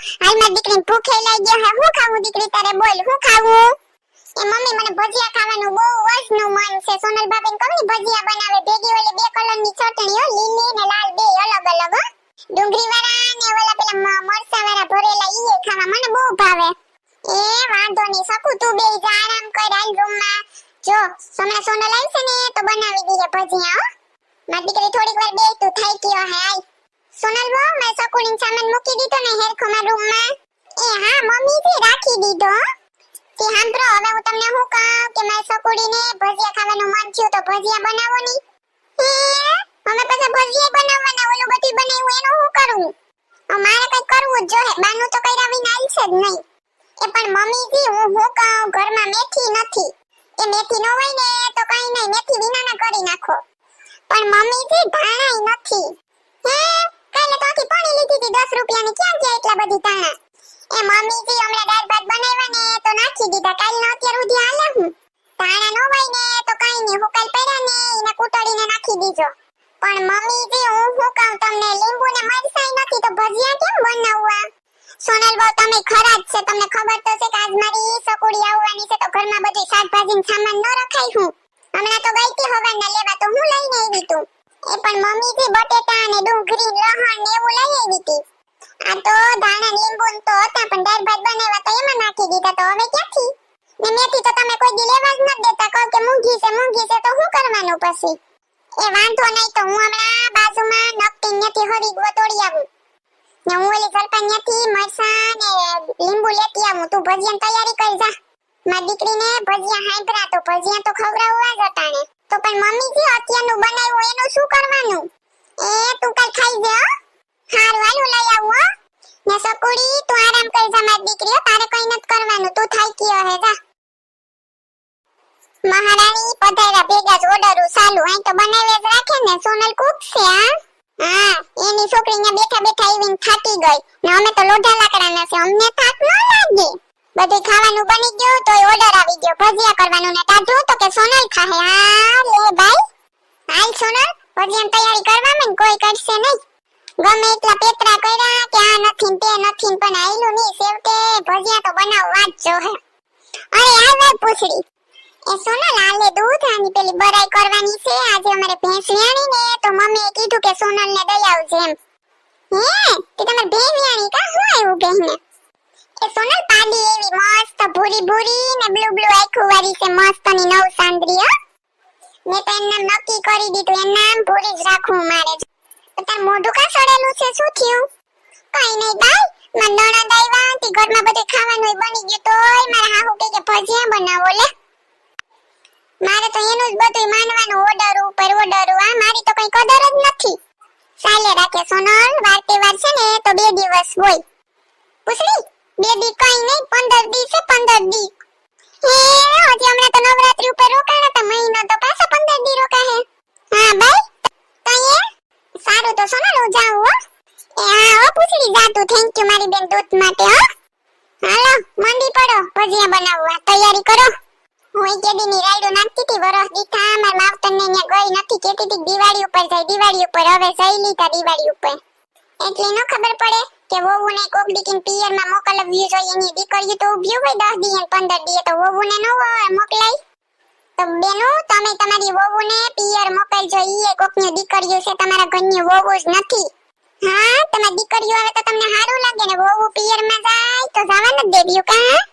હાલ મારી દીકરીને ભૂખે લઈ ગયો હે, હું ખાવું દીકરી તારે? બોલ, હું ખાવું? એ મમ્મી મને ભજીયા ખાવાનું બહુ વર્ષનું મન છે. સોનલ ભાભીને કહું ને, ભજીયા બનાવે. ભેગી ઓલી બે કલરની ચટણી, હો, લીલી ને લાલ, બે અલગ અલગ, હો. વાળા ને ઓલા પેલા મરચા વાળા ભરેલા, ઈ ખાવા મને બહુ ભાવે. એ વાંધો નહીં, શકું તું બે જા આરામ કર, હાલ રૂમમાં. જો સોના સોનલ આવી ને તો બનાવી દઈએ ભજીયા મારી દીકરી થોડીક વાર બે તું, થઈ ગયો હે આય સોનલ બહુ મેં સકુડીન સામાન મૂકી દીધો ને હેરખોમાં રૂમમાં. એ હા મમ્મી થી રાખી દીધો. તે સાંભળો, હવે હું તમને હું કહું કે મારી સકુડીને ભજીયા ખાવાનું મન થયું તો ભજીયા બનાવો ની. હે? અમે પછી ભજીયા બનાવવાના, ઓલું બધું બનાવ્યું, એનું હું કરું? હવે મારે કઈ કરવું જ જોઈએ, બાનું તો કર્યા વિના છે જ નહીં. એ પણ મમ્મીજી હું હું કહું, ઘરમાં મેથી નથી. એ મેથી ન હોય ને, તો કઈ નહીં, મેથી વિનાના કરી નાખો. પણ મમ્મીજી ધાણાય નથી. હે? કાલે તો આખી પાણી લીધી હતી 10 રૂપિયાની ક્યાં ગયા એટલા બધી ધાણા? એ મમ્મીજી હમણાં દાળ ભાત બનાવ્યા ને તો નાખી દીધા. કાલનો અત્યાર સુધી હાલે હું. ધાણા નો હોય ને, તો કઈ નહીં. હુકાલ પડ્યા ને, એને કૂટડીને નાખી દીજો પણ મમ્મીજી, હું શું કહું તમને? લીંબુ ને મરસાઈ નથી તો ભજીયા કેમ બનાવવા? સોનલ બહુ તમે ખરા જ છે. તમને ખબર તો છે કે આજ મારી સકુડી આવવાની છે, તો ઘરમાં બધી શાકભાજી સામાન ન રખાય હું. હમણાં તો ગઈ હતી હવાના લેવા, તો હું લઈને આવી તું. એ પણ મમ્મી થી બટેટા અને ડુંગળી, લહણ ને એવું લઈ આવી હતી આ તો ધાણા, લીંબુ તો હતા, પણ દાળ ભાત બનાવ્યા તો એમાં નાખી દીધા. તો હવે ક્યાંથી? ને મેથી તો તમે કોઈ દી જ ન દેતા. કહો કે મૂંગી છે મૂંગી છે, તો શું કરવાનું પછી? એ વાંધો નહીં તો હું હમણાં બાજુમાં નકટી ન્યાથી હરીગવો તોડી આવું. ને હું ઓલી સરપંચ ન્યાથી મરસા ને લીંબુ લેતી આવું. તું ભજીયાની તૈયારી કરી જા. મારી દીકરીને ભજીયા હાંભરા તો ભજીયા તો ખવડાવવા જ અટાણે તો પણ મમ્મીજી, અત્યારનું બનાવ્યું, એનું શું કરવાનું? એ તું કઈ ખાઈ જા. હારું, હાલ, લઈ આવું ને સકુડી, તું આરામ કરી જા, મારી દીકરીઓ, તારે કઈ નત કરવાનું. તું થઈ ગયો હે જા. મહારાણી, પધાર્યા, ભેગા જ ઓર્ડરું ચાલુ અહીં તો બનાવે જ રાખે ને, સોનલ કુક છે, હા? હા, એની છોકરી બેઠા બેઠા આવીને થાકી ગઈ. ને અમે તો લોઢા લાકડાના છે, અમને થાક ન લાગે. ખાવાનું બની ગયું, તોય ઓર્ડર આવી ગયો. ભજીયા કરવાનું ને ટાઢું તો કે સોનલ ખાહે. હા લે ભાઈ. હાલ સોનલ, ભજીયાની તૈયારી કરવામાં ને કોઈ કરશે નહીં. ગમે એટલા પેતરા કર્યા કે આ નથી તે નથી પણ આયલું નહીં. છેવટે ભજીયા તો બનાવવા જ જોહે અરે, આ વે પૂછડી. એ સોનલ આલે દૂધ, આની પેલી બરાઈ કરવાની છે. આજે અમારે ભેંસ વ્યાણી ને, તો મમ્મીએ કીધું કે સોનલ ને દઈ આવજે એમ. હે? તે તમારે ભેંસ વ્યાણી કા? હું આવ્યું બેહને એ સોનલ, પાડી એવી મસ્ત ભૂરી ને બ્લુ બ્લુ આખું વાળી છે, મસ્તની નવ સાંદરી મેં તો એમ નામ નક્કી કરી દીધું, એમ નામ ભૂરી જ રાખવું મારે. તો તાર મોઢું કા સડેલું છે? શું થયું? કઈ નહીં બાઈ મન નણંદ આવ્યા તે ઘરમાં બધે ખાવાનું બની ગયું તોય મારા હાહુ કે કે ભજીયા બનાવો લે. મારે તો એનું જ બધું માનવાનું ઓર્ડર ઉપર ઓર્ડર આ મારી તો કઈ કદર જ નથી. ચાલે રાખે સોનલ, વાર તહેવાર છે ને તો બે દિવસ હોય. પૂછડી બે દી નહીં, પંદર દી છે, પંદર દી. હે, હજી હમણાં તો નવરાત્રી ઉપર રોકાણા હતા, મહિનો તો પાછો પંદર દી રોકા હે હા ભાઈ તઈએ સારું તો સોના લો જાઉં, હો. એ, હા પૂછડી જાતું. થેન્ક યુ મારી બેન, દૂધ માટે, હો. હાલો, મંડી પડો, ભજીયા બનાવવા. તૈયારી કરો. હું એક કેદીની રાયડો નાખતી હતી, વરસ દીઠા માર માવતરને અહીંયા ગઈ નથી કેતી હતી. દિવાળી ઉપર જાય, દિવાળી ઉપર. હવે જઈ લીધા દિવાળી ઉપર. એટલે ન ખબર પડે. કે વહુને કોક દીકીન પિયરમાં મોકલવ્યું જોઈએ, એની દીકરીઓ તો ઊભી હોય દસ દી પંદર દી તો વહુને ન નો મોકલાય. તો બેનો, તમે તમારી વહુને પિયર મોકલજો, ઈ કોકની દીકરીઓ છે, તમારા ઘરની વહુ જ નથી. હા, તમારી દીકરીઓ આવે તો તમને સારું લાગે ને વોવું પિયરમાં જાય તો જવા ન દેવ્યું કા?